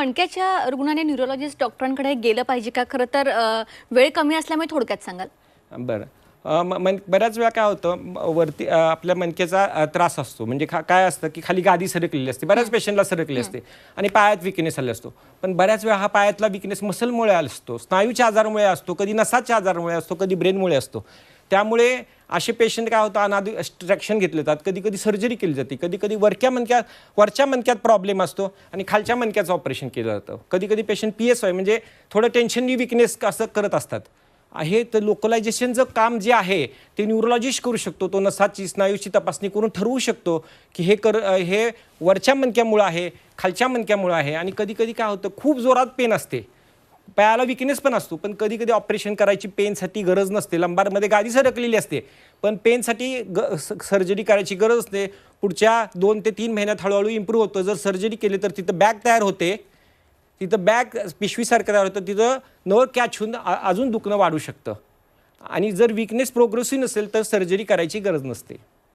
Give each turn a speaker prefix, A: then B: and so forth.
A: मणक्याच्या रुग्णाने neurologist डॉक्टरांकडे गेलं पाहिजे का? खरं तर वेळ कमी असल्यामुळे थोडक्यात सांगाल.
B: बरं. मन बऱ्याच वेळा काय होतं वरती आपल्या मणक्याचा त्रास असतो. म्हणजे खा काय असतं की खाली गादी सरकलेली असते. बऱ्याच पेशंटला सरकली असते आणि पायात विकनेस आले असतो. पण बऱ्याच वेळा हा पायातला विकनेस मसलमुळे असतो. स्नायूच्या आजारामुळे असतो कधी नसाच्या आजारामुळे असतो कधी ब्रेनमुळे असतो. त्यामुळे असे पेशंट काय होतं अनादी ट्रॅक्शन घेतले जातात. कधी कधी सर्जरी केली जाते. कधी कधी वरक्या मनक्यात वरच्या मनक्यात प्रॉब्लेम असतो आणि खालच्या मनक्याचं ऑपरेशन केलं जातं. कधी कधी पेशंट पी एस वाय म्हणजे थोडं टेन्शननी विकनेस असं करत असतात. आहे तर लोकलायझेशनचं काम जे आहे ते न्यूरोलॉजिस्ट करू शकतो. तो नसाची स्नायूची तपासणी करून ठरवू शकतो की हे कर हे वरच्या मनक्यामुळं आहे खालच्या मनक्यामुळं आहे. आणि कधी कधी काय होतं खूप जोरात पेन असते. पायाला विकनेस पण असतो पण कधी कधी ऑपरेशन करायची पेनसाठी गरज नसते. लंबारमध्ये गादी सरकलेली असते पण पेनसाठी ग सर्जरी करायची गरज असते. पुढच्या दोन ते तीन महिन्यात हळूहळू इम्प्रूव्ह होतं. जर सर्जरी केली तर तिथं बॅग तयार होते. तिथं बॅग पिशवीसारखं तयार होतं. तिथं नळ कॅच होऊन अजून दुखणं वाढू शकतं. आणि जर विकनेस प्रोग्रेसिव्ह नसेल तर सर्जरी करायची गरज नसते.